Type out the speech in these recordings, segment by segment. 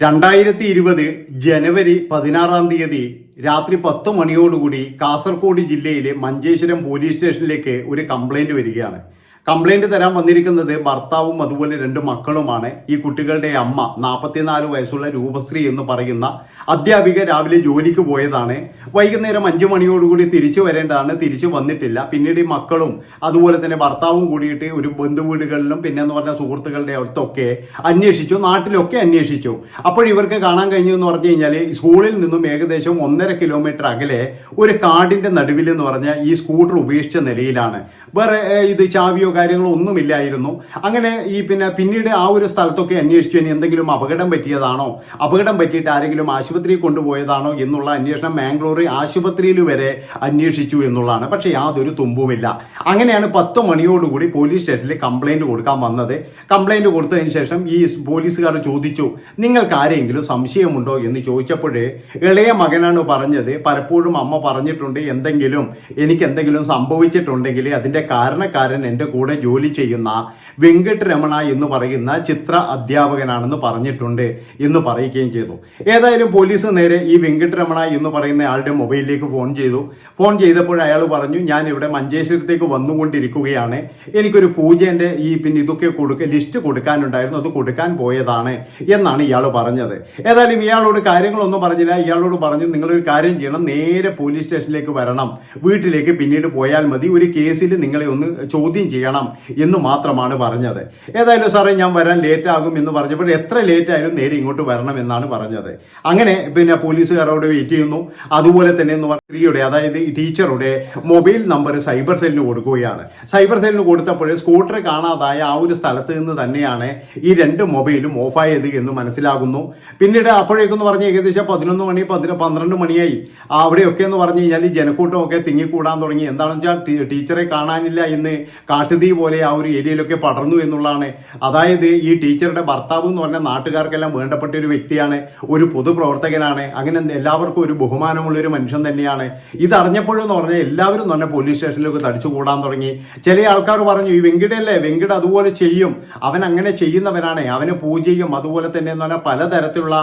രണ്ടായിരത്തി ഇരുപത് ജനുവരി പതിനാറാം തീയതി രാത്രി പത്ത് മണിയോടുകൂടി കാസർഗോഡ് ജില്ലയിലെ മഞ്ചേശ്വരം പോലീസ് സ്റ്റേഷനിലേക്ക് ഒരു കംപ്ലൈന്റ് വരികയാണ്. കംപ്ലൈന്റ് തരാൻ വന്നിരിക്കുന്നത് ഭർത്താവും അതുപോലെ രണ്ട് മക്കളുമാണ്. ഈ കുട്ടികളുടെ അമ്മ നാൽപ്പത്തിനാല് വയസ്സുള്ള രൂപശ്രീ എന്ന് പറയുന്ന അധ്യാപിക രാവിലെ ജോലിക്ക് പോയതാണ്. വൈകുന്നേരം അഞ്ചു മണിയോടുകൂടി തിരിച്ചു വരേണ്ടതാണ്. തിരിച്ചു വന്നിട്ടില്ല. പിന്നീട് ഈ മക്കളും അതുപോലെ തന്നെ ഭർത്താവും കൂടിയിട്ട് ഒരു ബന്ധുവീടുകളിലും പിന്നെ എന്ന് പറഞ്ഞ സുഹൃത്തുക്കളുടെ അടുത്തൊക്കെ അന്വേഷിച്ചു. നാട്ടിലൊക്കെ അന്വേഷിച്ചു. അപ്പോൾ ഇവർക്ക് കാണാൻ കഴിഞ്ഞു എന്ന് പറഞ്ഞു കഴിഞ്ഞാൽ സ്കൂളിൽ നിന്നും ഏകദേശം ഒന്നര കിലോമീറ്റർ അകലെ ഒരു കാടിന്റെ നടുവിൽ എന്ന് പറഞ്ഞാൽ ഈ സ്കൂട്ടർ ഉപേക്ഷിച്ച നിലയിലാണ്. വേറെ ഇത് ചാവിയോ കാര്യങ്ങളോ ഒന്നുമില്ലായിരുന്നു അങ്ങനെ ഈ പിന്നെ പിന്നീട് ആ ഒരു സ്ഥലത്തൊക്കെ അന്വേഷിച്ചു. ഇനി എന്തെങ്കിലും അപകടം പറ്റിയതാണോ? അപകടം പറ്റിയിട്ട് ആരെങ്കിലും ആശുപത്രിയിൽ കൊണ്ടുപോയതാണോ എന്നുള്ള അന്വേഷണം മാംഗ്ലൂർ ആശുപത്രിയിൽ വരെ അന്വേഷിച്ചു എന്നുള്ളതാണ്. പക്ഷേ യാതൊരു തുമ്പുമില്ല. അങ്ങനെയാണ് പത്ത് മണിയോടുകൂടി പോലീസ് സ്റ്റേഷനിൽ കംപ്ലൈന്റ് കൊടുക്കാൻ വന്നത്. കംപ്ലൈന്റ് കൊടുത്തതിന് ശേഷം ഈ പോലീസുകാർ ചോദിച്ചു നിങ്ങൾക്ക് ആരെങ്കിലും സംശയമുണ്ടോ? എന്ന് ചോദിച്ചപ്പോഴേ ഇളയ മകനാണ് പറഞ്ഞത്. പലപ്പോഴും അമ്മ പറഞ്ഞിട്ടുണ്ട് എന്തെങ്കിലും എനിക്ക് എന്തെങ്കിലും സംഭവിച്ചിട്ടുണ്ടെങ്കിൽ അതിന്റെ കാരണക്കാരൻ എന്റെ കൂടെ ജോലി ചെയ്യുന്ന വെങ്കട്ട് രമണ എന്ന് പറയുന്ന ചിത്ര അധ്യാപകനാണെന്ന് പറഞ്ഞിട്ടുണ്ട് എന്ന് പറയുകയും ചെയ്തു. ഏതായാലും പോലീസ് നേരെ ഈ വെങ്കട്ട് രമണ എന്ന് പറയുന്ന ആളുടെ മൊബൈലിലേക്ക് ഫോൺ ചെയ്തു. ഫോൺ ചെയ്തപ്പോൾ അയാൾ പറഞ്ഞു ഞാൻ ഇവിടെ മഞ്ചേശ്വരത്തേക്ക് വന്നുകൊണ്ടിരിക്കുകയാണ്. എനിക്കൊരു പൂജേന്റെ ഈ പിന്നെ ഇതൊക്കെ കൊടുക്ക ലിസ്റ്റ് കൊടുക്കാനുണ്ടായിരുന്നു. അത് കൊടുക്കാൻ പോയതാണ് എന്നാണ് ഇയാൾ പറഞ്ഞത്. ഏതായാലും ഇയാളോട് കാര്യങ്ങളൊന്നും പറഞ്ഞില്ല. ഇയാളോട് പറഞ്ഞു നിങ്ങളൊരു കാര്യം ചെയ്യണം. നേരെ പോലീസ് സ്റ്റേഷനിലേക്ക് വരണം. വീട്ടിലേക്ക് പിന്നീട് പോയാൽ മതി. ഒരു കേസിൽ നിങ്ങളെ ഒന്ന് ചോദ്യം ചെയ്യണം എന്ന് മാത്രമാണ് പറഞ്ഞത്. ഏതായാലും സാറേ ഞാൻ വരാൻ ലേറ്റ് ആകും എന്ന് പറഞ്ഞപ്പോൾ എത്ര ലേറ്റ് ആയാലും നേരെ ഇങ്ങോട്ട് വരണം എന്നാണ് പറഞ്ഞത്. അങ്ങനെ പിന്നെ പോലീസുകാരോട് വെയിറ്റ് ചെയ്യുന്നു. അതുപോലെ തന്നെ എന്ന് പറഞ്ഞ സ്ത്രീയുടെ അതായത് ടീച്ചറുടെ മൊബൈൽ നമ്പർ സൈബർ സെല്ലിന് കൊടുക്കുകയാണ്. സൈബർ സെല്ലിന് കൊടുത്തപ്പോൾ സ്കൂട്ടർ കാണാതായ ആ ഒരു സ്ഥലത്ത് നിന്ന് തന്നെയാണ് ഈ രണ്ട് മൊബൈലും ഓഫായത് എന്ന് മനസ്സിലാകുന്നു. പിന്നീട് അപ്പോഴേക്കെന്ന് പറഞ്ഞ ഏകദേശം പതിനൊന്ന് മണി പതിന പന്ത്രണ്ട് മണിയായി. അവിടെയൊക്കെ എന്ന് പറഞ്ഞു കഴിഞ്ഞാൽ ഈ ജനക്കൂട്ടമൊക്കെ തിങ്ങിക്കൂടാൻ തുടങ്ങി. എന്താണെന്ന് വെച്ചാൽ ടീച്ചറെ കാണാനില്ല എന്ന് കാട്ടുതീ പോലെ ആ ഒരു ഏരിയയിലൊക്കെ പടർന്നു എന്നുള്ളതാണ്. അതായത് ഈ ടീച്ചറുടെ ഭർത്താവ് എന്ന് പറഞ്ഞ നാട്ടുകാർക്കെല്ലാം വേണ്ടപ്പെട്ട ഒരു വ്യക്തിയാണ് ഒരു പൊതുപ്രവർത്തകനാണ് അങ്ങനെ എല്ലാവർക്കും ഒരു ബഹുമാനമുള്ള ഒരു മനുഷ്യൻ തന്നെയാണ്. ഇതറിഞ്ഞപ്പോഴെന്ന് പറഞ്ഞാൽ എല്ലാവരും തന്നെ പോലീസ് സ്റ്റേഷനിലൊക്കെ തടിച്ചു കൂടാൻ തുടങ്ങി. ചില ആൾക്കാർ പറഞ്ഞു ഈ വെങ്കിടല്ലേ വെങ്കിട അതുപോലെ ചെയ്യും. അവൻ അങ്ങനെ ചെയ്യുന്നവനാണ്. അവന് പൂജയും അതുപോലെ തന്നെ എന്ന് പറഞ്ഞാൽ പലതരത്തിലുള്ള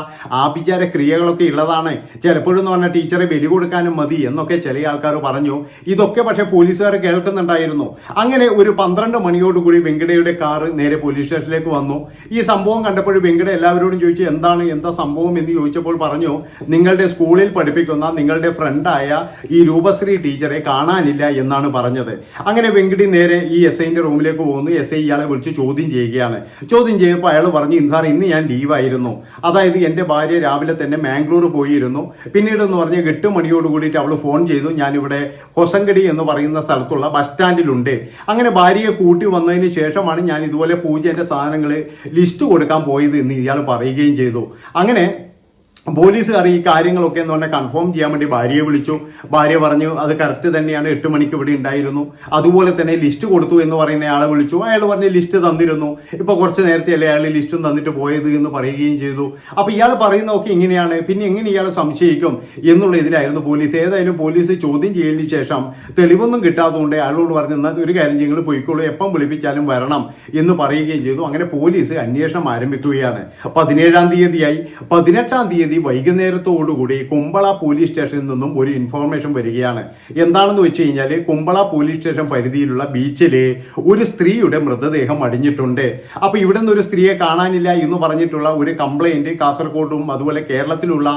ആഭിചാര ക്രിയകളൊക്കെ ഉള്ളതാണ്. ചിലപ്പോഴെന്ന് പറഞ്ഞാൽ ടീച്ചറെ ബലി കൊടുക്കാനും മതി എന്നൊക്കെ ചില ആൾക്കാർ പറഞ്ഞു. ഇതൊക്കെ പക്ഷേ പോലീസുകാർ കേൾക്കുന്നുണ്ടായിരുന്നു. അങ്ങനെ ഒരു പന്ത്രണ്ട് മണിയോടുകൂടി വെങ്കടയുടെ കാറ് നേരെ പോലീസ് സ്റ്റേഷനിലേക്ക് വന്നു. ഈ സംഭവം കണ്ടപ്പോൾ വെങ്കട എല്ലാവരോടും ചോദിച്ചു എന്താണ്? എന്താ സംഭവം? എന്ന് ചോദിച്ചപ്പോൾ പറഞ്ഞു നിങ്ങളുടെ സ്കൂളിൽ പഠിപ്പിക്കുന്ന നിങ്ങളുടെ ഫ്രണ്ടായ ഈ രൂപശ്രീ ടീച്ചറെ കാണാനില്ല എന്നാണ് പറഞ്ഞത്. അങ്ങനെ വെങ്കടി നേരെ ഈ എസ് ഐന്റെ റൂമിലേക്ക് പോകുന്നു. എസ് ഐ ഇയാളെ വിളിച്ച് ചോദ്യം ചെയ്യുകയാണ്. ചോദ്യം ചെയ്തപ്പോൾ അയാൾ പറഞ്ഞു "ഇന്ന് സാർ ഇന്ന് ഞാൻ ലീവായിരുന്നു അതായത് എന്റെ ഭാര്യ രാവിലെ തന്നെ മാംഗ്ലൂർ പോയിരുന്നു. പിന്നീട് എന്ന് പറഞ്ഞ് എട്ട് മണിയോട് കൂടിയിട്ട് അവൾ ഫോൺ ചെയ്തു. ഞാനിവിടെ ഹൊസങ്കടി എന്ന് പറയുന്ന സ്ഥലത്തുള്ള ബസ് സ്റ്റാൻഡിലുണ്ട് അങ്ങനെ ഭാര്യയെ കൂട്ടി വന്നതിന് ശേഷമാണ് ഞാൻ ഇതുപോലെ പൂജേന്റെ സാധനങ്ങൾ ലിസ്റ്റ് കൊടുക്കാൻ പോയത് എന്ന് ഇയാൾ പറയുകയും ചെയ്തു. അങ്ങനെ പോലീസുകാർ ഈ കാര്യങ്ങളൊക്കെ എന്ന് പറഞ്ഞാൽ കൺഫേം ചെയ്യാൻ വേണ്ടി ഭാര്യയെ വിളിച്ചു. ഭാര്യ പറഞ്ഞു അത് കറക്റ്റ് തന്നെയാണ് എട്ട് മണിക്ക് ഇവിടെ ഉണ്ടായിരുന്നു. അതുപോലെ തന്നെ ലിസ്റ്റ് കൊടുത്തു എന്ന് പറയുന്ന ആളെ വിളിച്ചു. അയാൾ പറഞ്ഞ് ലിസ്റ്റ് തന്നിരുന്നു. ഇപ്പൊ കുറച്ച് നേരത്തെ അല്ലേ അയാൾ ലിസ്റ്റും തന്നിട്ട് പോയത് എന്ന് പറയുകയും ചെയ്തു. അപ്പൊ ഇയാൾ പറയുന്നതൊക്കെ ഇങ്ങനെയാണ്. പിന്നെ എങ്ങനെ ഇയാൾ സംശയിക്കും എന്നുള്ള ഇതിലായിരുന്നു പോലീസ്. ഏതായാലും പോലീസ് ചോദ്യം ചെയ്യലിന് ശേഷം തെളിവൊന്നും കിട്ടാത്തതുകൊണ്ട് അയാളോട് പറഞ്ഞു എന്നാൽ ഒരു കാര്യം നിങ്ങൾ പോയിക്കോളൂ. എപ്പം വിളിപ്പിച്ചാലും വരണം എന്ന് പറയുകയും ചെയ്തു. അങ്ങനെ പോലീസ് അന്വേഷണം ആരംഭിക്കുകയാണ്. പതിനേഴാം തീയതിയായി. പതിനെട്ടാം തീയതി വൈകുന്നേരത്തോടുകൂടി കുമ്പള പോലീസ് സ്റ്റേഷനിൽ നിന്നും ഒരു ഇൻഫോർമേഷൻ വരികയാണ്. എന്താണെന്ന് വെച്ച് കഴിഞ്ഞാൽ കുമ്പള പോലീസ് സ്റ്റേഷൻ പരിധിയിലുള്ള ബീച്ചിൽ ഒരു സ്ത്രീയുടെ മൃതദേഹം അടിഞ്ഞിട്ടുണ്ട്. അപ്പോൾ ഇവിടെ നിന്ന് ഒരു സ്ത്രീയെ കാണാനില്ല എന്ന് പറഞ്ഞിട്ടുള്ള ഒരു കംപ്ലൈന്റ് കാസർഗോഡും അതുപോലെ കേരളത്തിലുള്ള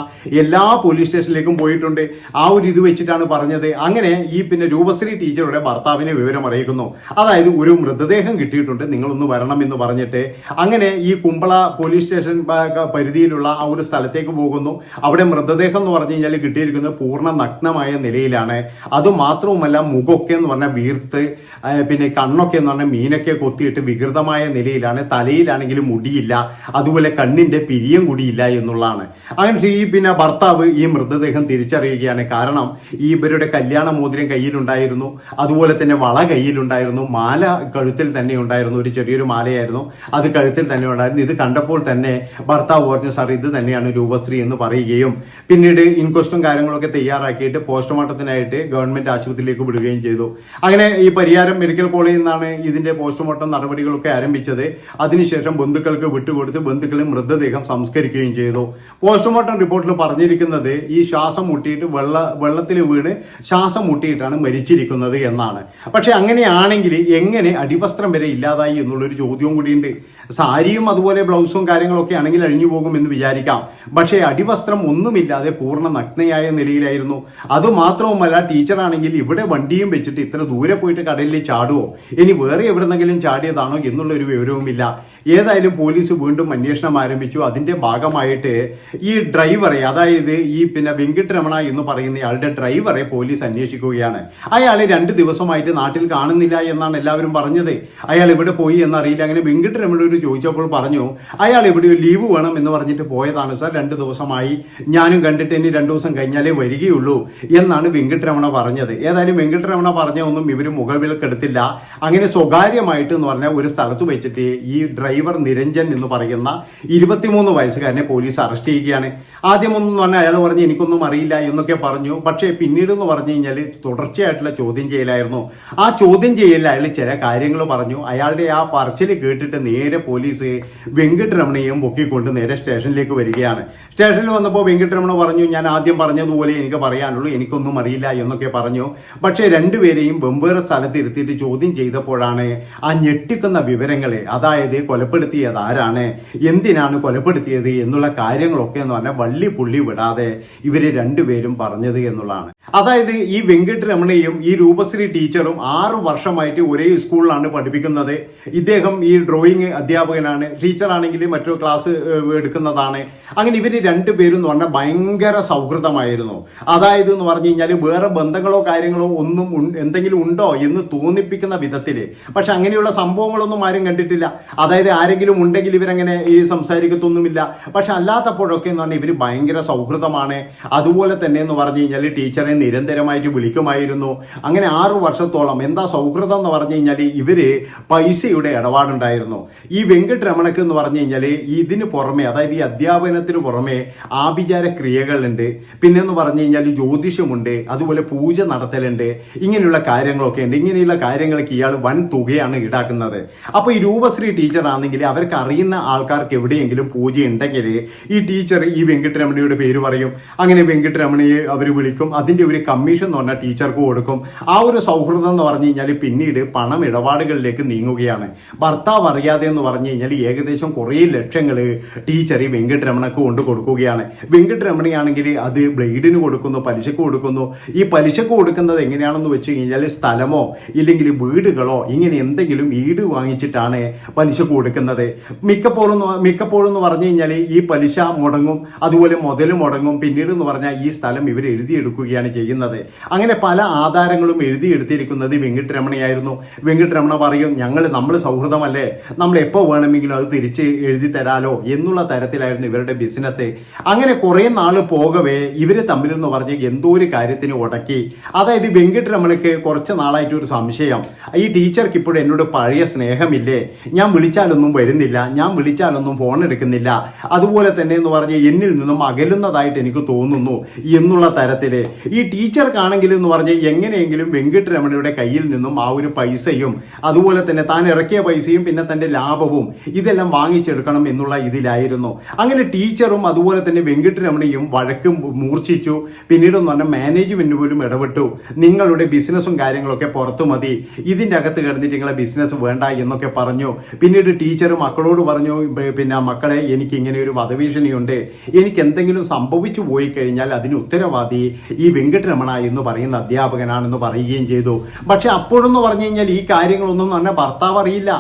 എല്ലാ പോലീസ് സ്റ്റേഷനിലേക്കും പോയിട്ടുണ്ട്. ആ ഒരു ഇത് വെച്ചിട്ടാണ് പറഞ്ഞത്. അങ്ങനെ ഈ പിന്നെ രൂപശ്രീ ടീച്ചറുടെ ഭർത്താവിനെ വിവരം അറിയിക്കുന്നു. അതായത് ഒരു മൃതദേഹം കിട്ടിയിട്ടുണ്ട് നിങ്ങളൊന്ന് വരണം എന്ന് പറഞ്ഞിട്ട്. അങ്ങനെ ഈ കുമ്പള പോലീസ് സ്റ്റേഷൻ പരിധിയിലുള്ള ആ ഒരു സ്ഥലത്തേക്ക് പോകുന്നു. അവിടെ മൃതദേഹം എന്ന് പറഞ്ഞു കഴിഞ്ഞാൽ കിട്ടിയിരിക്കുന്നത് പൂർണ നഗ്നമായ നിലയിലാണ്. അത് മാത്രവുമല്ല മുഖമൊക്കെ എന്ന് പറഞ്ഞാൽ വീർത്ത് പിന്നെ കണ്ണൊക്കെ എന്ന് പറഞ്ഞാൽ മീനൊക്കെ കൊത്തിയിട്ട് വികൃതമായ നിലയിലാണ്. തലയിലാണെങ്കിലും മുടിയില്ല. അതുപോലെ കണ്ണിന്റെ പിരിയം കൂടിയില്ല എന്നുള്ളതാണ്. അങ്ങനെ ഈ പിന്നെ ഭർത്താവ് ഈ മൃതദേഹം തിരിച്ചറിയുകയാണ്. കാരണം ഈ ഇവരുടെ കല്യാണ മോതിരം കയ്യിലുണ്ടായിരുന്നു. അതുപോലെ തന്നെ വള കയ്യിലുണ്ടായിരുന്നു. മാല കഴുത്തിൽ തന്നെ ഉണ്ടായിരുന്നു. ഒരു ചെറിയൊരു മാലയായിരുന്നു. അത് കഴുത്തിൽ തന്നെ ഉണ്ടായിരുന്നു. ഇത് കണ്ടപ്പോൾ തന്നെ ഭർത്താവ് പറഞ്ഞു സാർ ഇത് തന്നെയാണ് രൂപശ്രീ എന്ന് പറയുകയും പിന്നീട് ഇൻക്വസ്റ്റും കാര്യങ്ങളൊക്കെ തയ്യാറാക്കിയിട്ട് പോസ്റ്റ്മോർട്ടത്തിനായിട്ട് ഗവൺമെന്റ് ആശുപത്രിയിലേക്ക് വിടുകയും ചെയ്തു. അങ്ങനെ ഈ പരിയാരം മെഡിക്കൽ കോളേജിൽ നിന്നാണ് ഇതിന്റെ പോസ്റ്റ്മോർട്ടം നടപടികളൊക്കെ ആരംഭിച്ചത്. അതിനുശേഷം ബന്ധുക്കൾക്ക് വിട്ടുകൊടുത്ത് ബന്ധുക്കളെ മൃതദേഹം സംസ്കരിക്കുകയും ചെയ്തു. പോസ്റ്റ്മോർട്ടം റിപ്പോർട്ടിൽ പറഞ്ഞിരിക്കുന്നത് ഈ ശ്വാസം മുട്ടിയിട്ട് വെള്ള വെള്ളത്തിൽ വീണ് ശ്വാസം മുട്ടിയിട്ടാണ് മരിച്ചിരിക്കുന്നത് എന്നാണ്. പക്ഷെ അങ്ങനെയാണെങ്കിൽ എങ്ങനെ അടിവസ്ത്രം വരെ ഇല്ലാതായി എന്നുള്ളൊരു ചോദ്യവും കൂടിയുണ്ട്. സാരിയും അതുപോലെ ബ്ലൗസും കാര്യങ്ങളൊക്കെ ആണെങ്കിൽ അഴിഞ്ഞു പോകും എന്ന് വിചാരിക്കാം. പക്ഷേ അടിവസ്ത്രം ഒന്നുമില്ലാതെ പൂർണ നഗ്നയായ നിലയിലായിരുന്നു. അതുമാത്രവുമല്ല ടീച്ചറാണെങ്കിൽ ഇവിടെ വണ്ടിയും വെച്ചിട്ട് ഇത്ര ദൂരെ പോയിട്ട് കടലിൽ ചാടുവോ? ഇനി വേറെ എവിടെന്നെങ്കിലും ചാടിയതാണോ എന്നുള്ളൊരു വിവരവുമില്ല. ഏതായാലും പോലീസ് വീണ്ടും അന്വേഷണം ആരംഭിച്ചു. അതിന്റെ ഭാഗമായിട്ട് ഈ ഡ്രൈവറെ അതായത് ഈ പിന്നെ വെങ്കിട്ടരമണ എന്ന് പറയുന്ന പറയുന്നയാളുടെ ഡ്രൈവറെ പോലീസ് അന്വേഷിക്കുകയാണ്. അയാൾ രണ്ട് ദിവസമായിട്ട് നാട്ടിൽ കാണുന്നില്ല എന്നാണ് എല്ലാവരും പറഞ്ഞത്. അയാൾ എവിടെ പോയി എന്നറിയില്ല. അങ്ങനെ വെങ്കിട്ടരമണയോട് ചോദിച്ചപ്പോൾ പറഞ്ഞു അയാൾ എവിടെയോ ലീവ് വേണം എന്ന് പറഞ്ഞിട്ട് പോയതാണ് സാർ. രണ്ട് ദിവസമായി ഞാനും കണ്ടിട്ട് ഇനി രണ്ട് ദിവസം കഴിഞ്ഞാലേ വരികയുള്ളൂ എന്നാണ് വെങ്കിട്ടരമണ പറഞ്ഞത്. ഏതായാലും വെങ്കിട്ടരമണ പറഞ്ഞ ഒന്നും ഇവർ മുഖവിലക്കെടുത്തില്ല അങ്ങനെ സ്വകാര്യമായിട്ട് എന്ന് പറഞ്ഞാൽ ഒരു സ്ഥലത്ത് വെച്ചിട്ട് ഈ ഡ്രൈവർ നിരഞ്ജൻ എന്ന് പറയുന്ന ഇരുപത്തിമൂന്ന് വയസ്സുകാരനെ പോലീസ് അറസ്റ്റ് ചെയ്യുകയാണ്. ആദ്യമൊന്നും പറഞ്ഞാൽ അയാൾ പറഞ്ഞു എനിക്കൊന്നും അറിയില്ല എന്നൊക്കെ പറഞ്ഞു. പക്ഷേ പിന്നീട് എന്ന് പറഞ്ഞു കഴിഞ്ഞാൽ തുടർച്ചയായിട്ടുള്ള ചോദ്യം ചെയ്യലായിരുന്നു. ആ ചോദ്യം ചെയ്യലിൽ അയാൾ ചില കാര്യങ്ങൾ പറഞ്ഞു. അയാളുടെ ആ പറച്ചിൽ കേട്ടിട്ട് നേരെ പോലീസ് വെങ്കിട്ടരമണയും പൊക്കിക്കൊണ്ട് നേരെ സ്റ്റേഷനിലേക്ക് വരികയാണ്. സ്റ്റേഷനിൽ വന്നപ്പോൾ വെങ്കിട്ടരമണ പറഞ്ഞു ഞാൻ ആദ്യം പറഞ്ഞതുപോലെ എനിക്ക് പറയാനുള്ളൂ എനിക്കൊന്നും അറിയില്ല എന്നൊക്കെ പറഞ്ഞു. പക്ഷേ രണ്ടുപേരെയും വെമ്പേറെ സ്ഥലത്ത് ഇരുത്തിയിട്ട് ചോദ്യം ചെയ്തപ്പോഴാണ് ആ ഞെട്ടിക്കുന്ന വിവരങ്ങളെ അതായത് കൊലപ്പെടുത്തിയത് ആരാണ് എന്തിനാണ് കൊലപ്പെടുത്തിയത് എന്നുള്ള കാര്യങ്ങളൊക്കെ എന്ന് പറഞ്ഞാൽ വള്ളി പുള്ളി വിടാതെ ഇവർ രണ്ടുപേരും പറഞ്ഞത് എന്നുള്ളതാണ്. അതായത് ഈ വെങ്കിട്ടരമണയും ഈ രൂപശ്രീ ടീച്ചറും ആറ് വർഷമായിട്ട് ഒരേ സ്കൂളിലാണ് പഠിപ്പിക്കുന്നത്. ഇദ്ദേഹം ഈ ഡ്രോയിങ് അധ്യാപകനാണ്. ടീച്ചറാണെങ്കിൽ മറ്റൊരു ക്ലാസ് എടുക്കുന്നതാണ്. അങ്ങനെ ഇവർ രണ്ടുപേരും എന്ന് പറഞ്ഞാൽ ഭയങ്കര സൗഹൃദമായിരുന്നു. അതായത് എന്ന് പറഞ്ഞു കഴിഞ്ഞാൽ വേറെ ബന്ധങ്ങളോ കാര്യങ്ങളോ ഒന്നും എന്തെങ്കിലും ഉണ്ടോ എന്ന് തോന്നിപ്പിക്കുന്ന വിധത്തിൽ പക്ഷെ അങ്ങനെയുള്ള സംഭവങ്ങളൊന്നും ആരും കണ്ടിട്ടില്ല. അതായത് ആരെങ്കിലും ഉണ്ടെങ്കിൽ ഇവരങ്ങനെ ഈ സംസാരിക്കത്തൊന്നുമില്ല. പക്ഷെ അല്ലാത്തപ്പോഴൊക്കെ എന്ന് പറഞ്ഞാൽ ഇവർ ഭയങ്കര സൗഹൃദമാണ്. അതുപോലെ തന്നെ എന്ന് പറഞ്ഞു കഴിഞ്ഞാൽ ടീച്ചറെ നിരന്തരമായിട്ട് വിളിക്കുമായിരുന്നു. അങ്ങനെ ആറു വർഷത്തോളം എന്താ സൗഹൃദം എന്ന് പറഞ്ഞു കഴിഞ്ഞാൽ ഇവർ പൈസയുടെ ഇടപാടുണ്ടായിരുന്നു. ഈ വെങ്കട്ടരമണക്ക് എന്ന് പറഞ്ഞു കഴിഞ്ഞാൽ ഇതിന് പുറമെ അതായത് ഈ അധ്യാപനത്തിന് പുറമെ ആഭിചാര ക്രിയകളുണ്ട്. പിന്നെന്ന് പറഞ്ഞു കഴിഞ്ഞാൽ ജ്യോതിഷമുണ്ട് അതുപോലെ പൂജ നടത്തലുണ്ട് ഇങ്ങനെയുള്ള കാര്യങ്ങളൊക്കെ ഉണ്ട്. ഇങ്ങനെയുള്ള കാര്യങ്ങൾക്ക് ഇയാൾ വൻ തുകയാണ് ഈടാക്കുന്നത്. അപ്പൊ ഈ രൂപശ്രീ ടീച്ചർ ആണെങ്കിൽ അവർക്ക് അറിയുന്ന ആൾക്കാർക്ക് എവിടെയെങ്കിലും പൂജ ഉണ്ടെങ്കിൽ ഈ ടീച്ചർ ഈ വെങ്കിട്ടരമണിയുടെ പേര് പറയും. അങ്ങനെ വെങ്കിട്ടരമണിയെ അവർ വിളിക്കും. അതിന്റെ ഒരു കമ്മീഷൻ എന്ന് പറഞ്ഞാൽ ടീച്ചർക്ക് കൊടുക്കും. ആ ഒരു സൗഹൃദം എന്ന് പറഞ്ഞു കഴിഞ്ഞാൽ പിന്നീട് പണം ഇടപാടുകളിലേക്ക് നീങ്ങുകയാണ്. ഭർത്താവ് അറിയാതെ എന്ന് പറഞ്ഞു കഴിഞ്ഞാൽ ഏകദേശം കുറേ ലക്ഷങ്ങൾ ടീച്ചർ ഈ വെങ്കിട്ടരമണക്ക് കൊണ്ട് കൊടുക്കുകയാണ്. വെങ്കിട്ടരമണിയാണെങ്കിൽ അത് ബ്ലേഡിന് കൊടുക്കുന്നു പലിശക്ക് കൊടുക്കുന്നു. ഈ പലിശക്ക് കൊടുക്കുന്നത് എങ്ങനെയാണെന്ന് വെച്ച് കഴിഞ്ഞാൽ സ്ഥലമോ ഇല്ലെങ്കിൽ വീടുകളോ ഇങ്ങനെ എന്തെങ്കിലും ഈട് വാങ്ങിച്ചിട്ടാണ് പലിശ കൊടുക്കുന്നത്. മിക്കപ്പോഴും മിക്കപ്പോഴും എന്ന് പറഞ്ഞു കഴിഞ്ഞാൽ ഈ പലിശ മുടങ്ങും അതുപോലെ മുതൽ മുടങ്ങും. പിന്നീട് എന്ന് പറഞ്ഞാൽ ഈ സ്ഥലം ഇവർ എഴുതിയെടുക്കുകയാണ്. ചെയ്യുന്നത്. അങ്ങനെ പല ആധാരങ്ങളും എഴുതിയെടുത്തിരിക്കുന്നത് വെങ്കിട്ടരമണയായിരുന്നു. വെങ്കിട്ടരമണ പറയും ഞങ്ങൾ നമ്മൾ സൗഹൃദമല്ലേ? നമ്മൾ എപ്പോൾ വേണമെങ്കിലും അത് തിരിച്ച് എഴുതി തരാലോ? എന്നുള്ള തരത്തിലായിരുന്നു ഇവരുടെ ബിസിനസ് അങ്ങനെ കുറേ നാൾ പോകവേ ഇവർ തമ്മിലെന്ന് പറഞ്ഞ് എന്തോ ഒരു കാര്യത്തിന് ഉടക്കി. അതായത് വെങ്കിട്ടരമണയ്ക്ക് കുറച്ച് നാളായിട്ട് ഒരു സംശയം. ഈ ടീച്ചർക്ക് ഇപ്പോഴും എന്നോട് പഴയ സ്നേഹമില്ലേ? ഞാൻ വിളിച്ചാലൊന്നും വരുന്നില്ല. ഞാൻ വിളിച്ചാലൊന്നും ഫോൺ എടുക്കുന്നില്ല. അതുപോലെ തന്നെ എന്ന് പറഞ്ഞ് എന്നിൽ നിന്നും അകലുന്നതായിട്ട് എനിക്ക് തോന്നുന്നു എന്നുള്ള തരത്തിൽ. ഈ ടീച്ചർക്കാണെങ്കിൽ എന്ന് പറഞ്ഞ് എങ്ങനെയെങ്കിലും വെങ്കിട്ടരമണയുടെ കയ്യിൽ നിന്നും ആ ഒരു പൈസയും അതുപോലെ തന്നെ താൻ ഇറക്കിയ പൈസയും പിന്നെ തന്റെ ലാഭവും ഇതെല്ലാം വാങ്ങിച്ചെടുക്കണം എന്നുള്ള ഇതിലായിരുന്നു. അങ്ങനെ ടീച്ചറും അതുപോലെ തന്നെ വെങ്കിട്ടരമണിയും വഴക്കും മൂർച്ഛിച്ചു. പിന്നീട് എന്ന് പറഞ്ഞാൽ മാനേജ്മെന്റ് പോലും ഇടപെട്ടു. നിങ്ങളുടെ ബിസിനസ്സും കാര്യങ്ങളൊക്കെ പുറത്തു മതി. ഇതിന്റെ അകത്ത് കിടന്നിട്ട് നിങ്ങളെ ബിസിനസ് വേണ്ട എന്നൊക്കെ പറഞ്ഞു. പിന്നീട് ടീച്ചർ മക്കളോട് പറഞ്ഞു "ബ- പിന്നെ മക്കളെ എനിക്ക് ഇങ്ങനെ ഒരു വധഭീഷണിയുണ്ട്. എനിക്ക് എന്തെങ്കിലും സംഭവിച്ചു പോയി കഴിഞ്ഞാൽ അതിന് ഉത്തരവാദി. ഈ വെങ്കിട്ടരമണ എന്ന് പറയുന്ന അധ്യാപകനാണെന്ന് പറയുകയും ചെയ്തു. പക്ഷെ അപ്പോഴെന്ന് പറഞ്ഞു കഴിഞ്ഞാൽ ഈ കാര്യങ്ങളൊന്നും തന്നെ ഭർത്താവ് അറിയില്ല.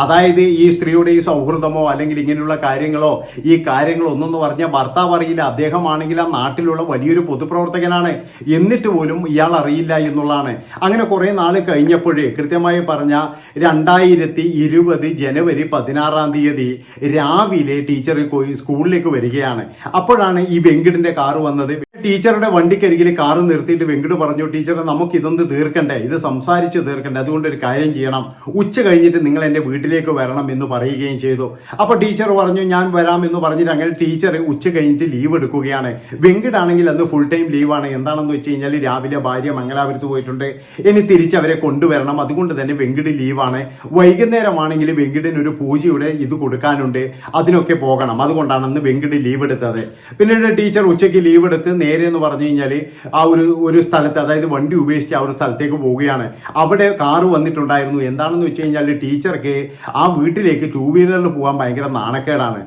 അതായത് ഈ സ്ത്രീയുടെ ഈ സൗഹൃദമോ അല്ലെങ്കിൽ ഇങ്ങനെയുള്ള കാര്യങ്ങളോ ഈ കാര്യങ്ങളൊന്നും എന്ന് പറഞ്ഞാൽ ഭർത്താവ് അറിയില്ല. അദ്ദേഹമാണെങ്കിൽ ആ നാട്ടിലുള്ള വലിയൊരു പൊതുപ്രവർത്തകനാണ്. എന്നിട്ട് പോലും ഇയാൾ അറിയില്ല എന്നുള്ളതാണ്. അങ്ങനെ കുറെ നാൾ കഴിഞ്ഞപ്പോഴേ കൃത്യമായി പറഞ്ഞ രണ്ടായിരത്തി ഇരുപത് ജനുവരി പതിനാറാം തീയതി രാവിലെ ടീച്ചർ സ്കൂളിലേക്ക് വരികയാണ്. അപ്പോഴാണ് ഈ വെങ്കിടിന്റെ കാറ് വന്നത്. ടീച്ചറുടെ വണ്ടിക്കരികിൽ കാറ് നിർത്തിയിട്ട് വെങ്കിട് പറഞ്ഞു ടീച്ചറെ നമുക്ക് ഇതൊന്ന് തീർക്കണ്ടേ? ഇത് സംസാരിച്ച് തീർക്കണ്ടേ? അതുകൊണ്ട് ഒരു കാര്യം ചെയ്യണം. ഉച്ച കഴിഞ്ഞിട്ട് നിങ്ങൾ എന്റെ വീട്ടിലേക്ക് വരണം എന്ന് പറയുകയും ചെയ്തു. അപ്പോൾ ടീച്ചർ പറഞ്ഞു ഞാൻ വരാം എന്ന് പറഞ്ഞിട്ട് അങ്ങനെ ടീച്ചർ ഉച്ച കഴിഞ്ഞിട്ട് ലീവ് എടുക്കുകയാണ്. വെങ്കിടാണെങ്കിൽ അന്ന് ഫുൾ ടൈം ലീവാണ് എന്താണെന്ന് വെച്ച് കഴിഞ്ഞാൽ രാവിലെ ഭാര്യ മംഗലാപുരത്ത് പോയിട്ടുണ്ട്. ഇനി തിരിച്ച് അവരെ കൊണ്ടുവരണം. അതുകൊണ്ട് തന്നെ വെങ്കിട് ലീവാണ് വൈകുന്നേരമാണെങ്കിൽ വെങ്കിടിന് ഒരു പൂജയുടെ ഇത് കൊടുക്കാനുണ്ട്. അതിനൊക്കെ പോകണം. അതുകൊണ്ടാണ് അന്ന് വെങ്കിട് ലീവ് എടുത്തത്. പിന്നീട് ടീച്ചർ ഉച്ചയ്ക്ക് ലീവ് എടുത്ത് നേരെ എന്ന് പറഞ്ഞു കഴിഞ്ഞാൽ ആ ഒരു ഒരു സ്ഥലത്ത് അതായത് വണ്ടി ഉപേക്ഷിച്ച് ആ ഒരു സ്ഥലത്തേക്ക് പോവുകയാണ്. അവിടെ കാറ് വന്നിട്ടുണ്ടായിരുന്നു. എന്താണെന്ന് വെച്ച് കഴിഞ്ഞാൽ ടീച്ചർക്ക് ആ വീട്ടിലേക്ക് ടൂ വീലറിൽ പോകാൻ ഭയങ്കര നാണക്കേടാണ്.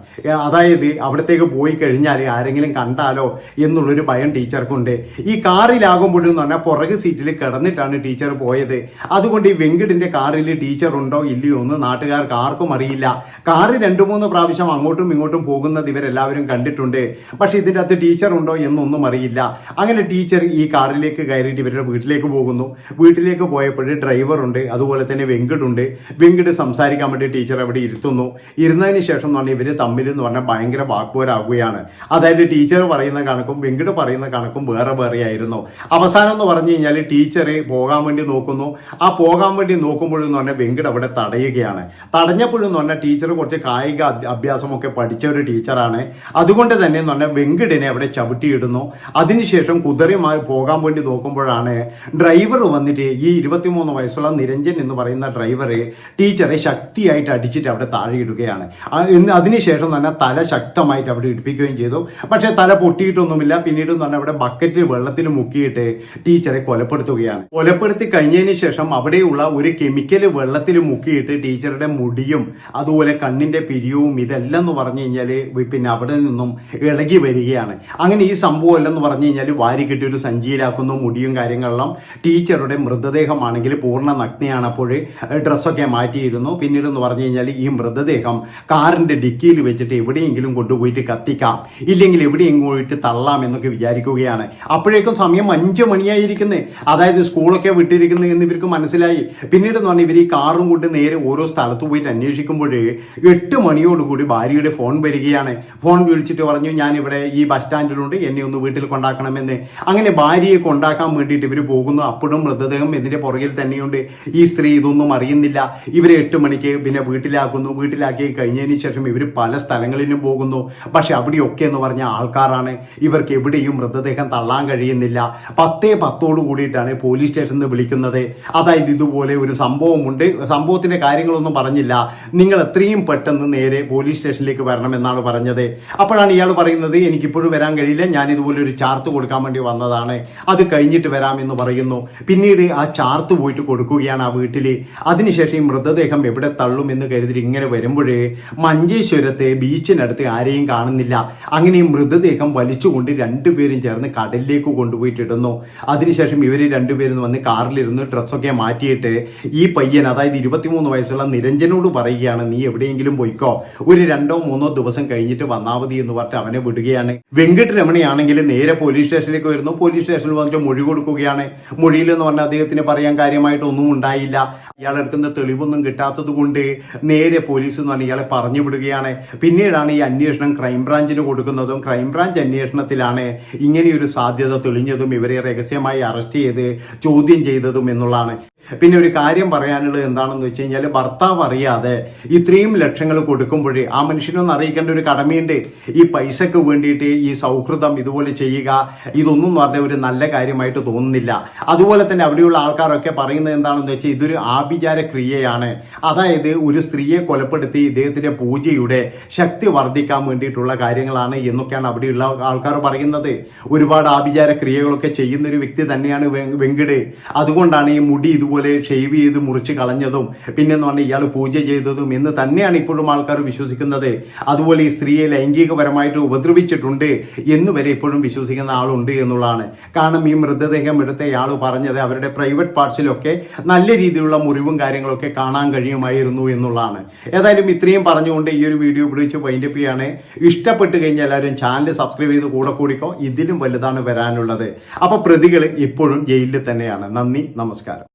അതായത് അവിടത്തേക്ക് പോയി കഴിഞ്ഞാൽ ആരെങ്കിലും കണ്ടാലോ എന്നുള്ളൊരു ഭയം ടീച്ചർക്കുണ്ട്. ഈ കാറിലാകുമ്പോഴെന്ന് പറഞ്ഞാൽ പുറകു സീറ്റിൽ കിടന്നിട്ടാണ് ടീച്ചർ പോയത്. അതുകൊണ്ട് ഈ വെങ്കിടിന്റെ കാറിൽ ടീച്ചർ ഉണ്ടോ ഇല്ലയോ എന്ന് നാട്ടുകാർക്ക് ആർക്കും അറിയില്ല. കാറ് രണ്ടു മൂന്ന് പ്രാവശ്യം അങ്ങോട്ടും ഇങ്ങോട്ടും പോകുന്നത് ഇവരെല്ലാവരും കണ്ടിട്ടുണ്ട്. പക്ഷെ ഇതിന്റെ അകത്ത് ടീച്ചർ ഉണ്ടോ എന്നൊന്നും അറിയില്ല. അങ്ങനെ ടീച്ചർ ഈ കാറിലേക്ക് കയറിയിട്ട് ഇവരുടെ വീട്ടിലേക്ക് പോകുന്നു. വീട്ടിലേക്ക് പോയപ്പോൾ ഡ്രൈവറുണ്ട് അതുപോലെ തന്നെ വെങ്കിടുണ്ട്. വെങ്കിട് സംസാരിക്കാൻ വേണ്ടി ടീച്ചർ അവിടെ ഇരുത്തുന്നു. ഇരുന്നതിന് ശേഷം എന്ന് പറഞ്ഞാൽ ഇവർ തമ്മിൽ എന്ന് പറഞ്ഞാൽ ഭയങ്കര വാക്പോരാകുകയാണ് അതായത് ടീച്ചർ പറയുന്ന കണക്കും വെങ്കിട് പറയുന്ന കണക്കും വേറെ വേറെ ആയിരുന്നു അവസാനം എന്ന് പറഞ്ഞു കഴിഞ്ഞാൽ ടീച്ചറെ പോകാൻ വേണ്ടി നോക്കുന്നു. ആ പോകാൻ വേണ്ടി നോക്കുമ്പോഴെന്ന് പറഞ്ഞാൽ വെങ്കിട് അവിടെ തടയുകയാണ്. തടഞ്ഞപ്പോഴെന്ന് പറഞ്ഞാൽ ടീച്ചർ കുറച്ച് കായിക അഭ്യ- അഭ്യാസമൊക്കെ പഠിച്ച ഒരു ടീച്ചറാണ്. അതുകൊണ്ട് തന്നെ എന്ന് പറഞ്ഞാൽ വെങ്കിടിനെ അവിടെ ചവിട്ടിയിടുന്നു. അതിനുശേഷം കുതിരയുമായി പോകാൻ വേണ്ടി നോക്കുമ്പോഴാണ് ഡ്രൈവർ വന്നിട്ട് ഈ ഇരുപത്തിമൂന്ന് വയസ്സുള്ള നിരഞ്ജൻ എന്ന് പറയുന്ന ഡ്രൈവറെ ടീച്ചറെ ശക്തിയായിട്ട് അടിച്ചിട്ട് അവിടെ താഴെ ഇടുകയാണ് അതിനുശേഷം തന്നെ തല ശക്തമായിട്ട് അവിടെ ഇടിപ്പിക്കുകയും ചെയ്തു. പക്ഷേ തല പൊട്ടിയിട്ടൊന്നുമില്ല. പിന്നീട് തന്നെ അവിടെ ബക്കറ്റിൽ വെള്ളത്തിൽ മുക്കിയിട്ട് ടീച്ചറെ കൊലപ്പെടുത്തുകയാണ്. കൊലപ്പെടുത്തി കഴിഞ്ഞതിന് ശേഷം അവിടെയുള്ള ഒരു കെമിക്കൽ വെള്ളത്തിൽ മുക്കിയിട്ട് ടീച്ചറുടെ മുടിയും അതുപോലെ കണ്ണിന്റെ പിരിയവും ഇതെല്ലാം എന്ന് പറഞ്ഞു കഴിഞ്ഞാൽ പിന്നെ അവിടെ നിന്നും ഇളകി വരികയാണ്. അങ്ങനെ ഈ സംഭവം അല്ലെന്ന് പറഞ്ഞു കഴിഞ്ഞാൽ വാരി കെട്ടി ഒരു സഞ്ചിയിലാക്കുന്നു മുടിയും കാര്യങ്ങളെല്ലാം ടീച്ചറുടെ മൃതദേഹമാണെങ്കിൽ പൂർണ നഗ്നയാണ് അപ്പോൾ ഡ്രസ്സൊക്കെ മാറ്റിയിരുന്നു. പിന്നീട് എന്ന് പറഞ്ഞു കഴിഞ്ഞാൽ ഈ മൃതദേഹം കാറിന്റെ ഡിക്കിയിൽ വെച്ചിട്ട് എവിടെയെങ്കിലും കൊണ്ടുപോയിട്ട് കത്തിക്കാം ഇല്ലെങ്കിൽ എവിടെയെങ്കിലും പോയിട്ട് തള്ളാം എന്നൊക്കെ വിചാരിക്കുകയാണ്. അപ്പോഴേക്കും സമയം അഞ്ചു മണിയായിരിക്കുന്നത് അതായത് സ്കൂളൊക്കെ വിട്ടിരിക്കുന്നത് എന്ന് ഇവർക്ക് മനസ്സിലായി. പിന്നീട് എന്ന് പറഞ്ഞാൽ ഇവർ ഈ കാറും കൊണ്ട് നേരെ ഓരോ സ്ഥലത്ത് പോയിട്ട് അന്വേഷിക്കുമ്പോൾ എട്ട് മണിയോടുകൂടി ഭാര്യയുടെ ഫോൺ വരികയാണ്. ഫോൺ വിളിച്ചിട്ട് പറഞ്ഞു ഞാൻ ഇവിടെ ഈ ബസ് സ്റ്റാൻഡിലുണ്ട് എന്നെ ഒന്ന് വീട്ടിൽ കൊണ്ടാക്കണമെന്ന് അങ്ങനെ ഭാര്യയെ കൊണ്ടാക്കാൻ വേണ്ടിയിട്ട് ഇവർ പോകുന്നു. അപ്പോഴും മൃതദേഹം ഇതിന്റെ പുറകിൽ തന്നെയുണ്ട്. ഈ സ്ത്രീ ഇതൊന്നും അറിയുന്നില്ല. ഇവരെ എട്ട് മണിക്ക് പിന്നെ വീട്ടിലാക്കുന്നു. വീട്ടിലാക്കി കഴിഞ്ഞതിന് ശേഷം ഇവർ പല സ്ഥലങ്ങളിലും പോകുന്നു. പക്ഷെ അവിടെയൊക്കെ എന്ന് പറഞ്ഞ ആൾക്കാരാണ്. ഇവർക്ക് എവിടെയും മൃതദേഹം തള്ളാൻ കഴിയുന്നില്ല. പത്തേ പത്തോട് കൂടിയിട്ടാണ് പോലീസ് സ്റ്റേഷനിൽ വിളിക്കുന്നത്. അതായത് ഇതുപോലെ ഒരു സംഭവമുണ്ട്. സംഭവത്തിന്റെ കാര്യങ്ങളൊന്നും പറഞ്ഞില്ല. നിങ്ങൾ എത്രയും പെട്ടെന്ന് നേരെ പോലീസ് സ്റ്റേഷനിലേക്ക് വരണമെന്നാണ് പറഞ്ഞത്. അപ്പോഴാണ് ഇയാൾ പറയുന്നത് എനിക്കിപ്പോഴും വരാൻ കഴിയില്ല. ഞാൻ ഇതുപോലെ ഒരു ചാർത്ത് കൊടുക്കാൻ വേണ്ടി വന്നതാണ്. അത് കഴിഞ്ഞിട്ട് വരാമെന്ന് പറയുന്നു. പിന്നീട് ആ ചാർത്ത് പോയിട്ട് കൊടുക്കുകയാണ് ആ വീട്ടിൽ അതിനുശേഷം ഈ മൃതദേഹം എവിടെ തള്ളുമെന്ന് കരുതി ഇങ്ങനെ വരുമ്പോഴേ മഞ്ചേശ്വരത്തെ ബീച്ചിനടുത്ത് ആരെയും കാണുന്നില്ല. അങ്ങനെ ഈ മൃതദേഹം വലിച്ചുകൊണ്ട് രണ്ടുപേരും ചേർന്ന് കടലിലേക്ക് കൊണ്ടുപോയിട്ടിടുന്നു അതിനുശേഷം ഇവർ രണ്ടുപേരും വന്ന് കാറിലിരുന്ന് ഡ്രസ്സൊക്കെ മാറ്റിയിട്ട് ഈ പയ്യൻ അതായത് ഇരുപത്തിമൂന്ന് വയസ്സുള്ള നിരഞ്ജനോട് പറയുകയാണ് നീ എവിടെയെങ്കിലും പോയിക്കോ. ഒരു രണ്ടോ മൂന്നോ ദിവസം കഴിഞ്ഞിട്ട് വന്നാമതി എന്ന് പറഞ്ഞിട്ട് അവനെ വിടുകയാണ്. വെങ്കട്ട് രമണിയാണെങ്കിൽ നേരെ പോലീസ് സ്റ്റേഷനിലേക്ക് വരുന്നു. പോലീസ് സ്റ്റേഷനിൽ വന്നിട്ട് മൊഴി കൊടുക്കുകയാണ്. മൊഴിയിൽ എന്ന് പറഞ്ഞാൽ അദ്ദേഹത്തിന് പറയാൻ കാര്യമായിട്ടൊന്നും ഉണ്ടായില്ല. ഇയാൾ എടുക്കുന്ന തെളിവൊന്നും കിട്ടാത്തത് കൊണ്ട് നേരെ പോലീസ് എന്ന് പറഞ്ഞാൽ ഇയാളെ പറഞ്ഞു വിടുകയാണ്. പിന്നീടാണ് ഈ അന്വേഷണം ക്രൈംബ്രാഞ്ചിന് കൊടുക്കുന്നതും ക്രൈംബ്രാഞ്ച് അന്വേഷണത്തിലാണ് ഇങ്ങനെയൊരു സാധ്യത തെളിഞ്ഞതും ഇവരെ രഹസ്യമായി അറസ്റ്റ് ചെയ്ത് ചോദ്യം ചെയ്തതും എന്നുള്ളതാണ്. പിന്നെ ഒരു കാര്യം പറയാനുള്ളത് എന്താണെന്ന് വെച്ച് കഴിഞ്ഞാൽ ഭർത്താവ് അറിയാതെ ഇത്രയും ലക്ഷങ്ങൾ കൊടുക്കുമ്പോഴേ ആ മനുഷ്യനൊന്ന് അറിയിക്കേണ്ട ഒരു കടമയുണ്ട്. ഈ പൈസക്ക് വേണ്ടിയിട്ട് ഈ സൗഹൃദം ഇതുപോലെ ചെയ്യുക ഇതൊന്നും പറഞ്ഞ ഒരു നല്ല കാര്യമായിട്ട് തോന്നുന്നില്ല. അതുപോലെ തന്നെ അവിടെയുള്ള ആൾക്കാരൊക്കെ പറയുന്നത് എന്താണെന്ന് വെച്ചാൽ ഇതൊരു ആഭിചാര ക്രിയയാണ്. അതായത് ഒരു സ്ത്രീയെ കൊലപ്പെടുത്തി ഇദ്ദേഹത്തിന്റെ പൂജയുടെ ശക്തി വർദ്ധിക്കാൻ വേണ്ടിയിട്ടുള്ള കാര്യങ്ങളാണ് എന്നൊക്കെയാണ് അവിടെയുള്ള ആൾക്കാർ പറയുന്നത്. ഒരുപാട് ആഭിചാര ക്രിയകളൊക്കെ ചെയ്യുന്ന ഒരു വ്യക്തി തന്നെയാണ് വെങ്കിട്. അതുകൊണ്ടാണ് ഈ മുടി ഇതുപോലെ ഷെയ്വ് ചെയ്ത് മുറിച്ച് കളഞ്ഞതും പിന്നെ എന്ന് പറഞ്ഞാൽ ഇയാൾ പൂജ ചെയ്തതും എന്ന് തന്നെയാണ് ഇപ്പോഴും ആൾക്കാർ വിശ്വസിക്കുന്നത്. അതുപോലെ ഈ സ്ത്രീയെ ലൈംഗികപരമായിട്ട് ഉപദ്രവിച്ചിട്ടുണ്ട് എന്ന് വരെ ഇപ്പോഴും വിശ്വസിക്കുന്ന ആളുണ്ട് എന്നുള്ളതാണ്. കാരണം ഈ മൃതദേഹം എടുത്ത ഇയാൾ പറഞ്ഞത് അവരുടെ പ്രൈവറ്റ് പാർട്സിലൊക്കെ നല്ല രീതിയിലുള്ള മുറിവും കാര്യങ്ങളൊക്കെ കാണാൻ കഴിയുമായിരുന്നു എന്നുള്ളതാണ്. ഏതായാലും ഇത്രയും പറഞ്ഞുകൊണ്ട് ഈ ഒരു വീഡിയോ പിടിച്ച് വൈൻഡപ്പ് ചെയ്യാണ്. ഇഷ്ടപ്പെട്ട് കഴിഞ്ഞാൽ എല്ലാവരും ചാനൽ സബ്സ്ക്രൈബ് ചെയ്ത് കൂടെ കൂടിക്കോ. ഇതിലും വലുതാണ് വരാനുള്ളത്. അപ്പോൾ പ്രതികൾ ഇപ്പോഴും ജയിലിൽ തന്നെയാണ്. നന്ദി നമസ്കാരം.